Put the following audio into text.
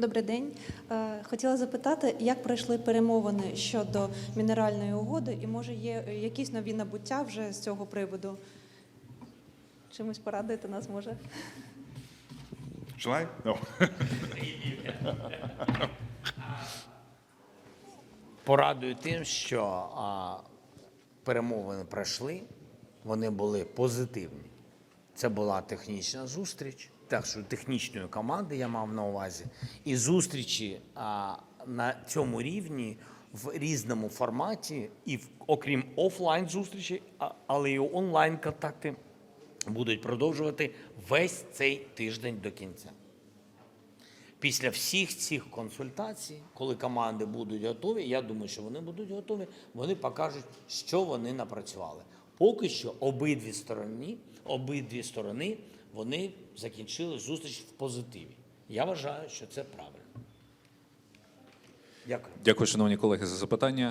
Добрий день. Е, Хотіла запитати, як пройшли перемовини щодо мінеральної угоди, і може є якісь нові набуття вже з цього приводу? Чимось порадити нас може? Shall No. Порадую тим, що а, перемовини пройшли, вони були позитивні. Це була технічна зустріч, так що технічної команди я мав на увазі, і зустрічі а, на цьому рівні в різному форматі, і в, окрім офлайн зустрічі, але і онлайн контакти будуть продовжувати весь цей тиждень до кінця. Після всіх цих консультацій, коли команди будуть готові, я думаю, що вони будуть готові, вони покажуть, що вони напрацювали. Поки що обидві сторони, обидві сторони вони закінчили зустріч в позитиві. Я вважаю, що це правильно. Дякую. Дякую, шановні колеги, за запитання.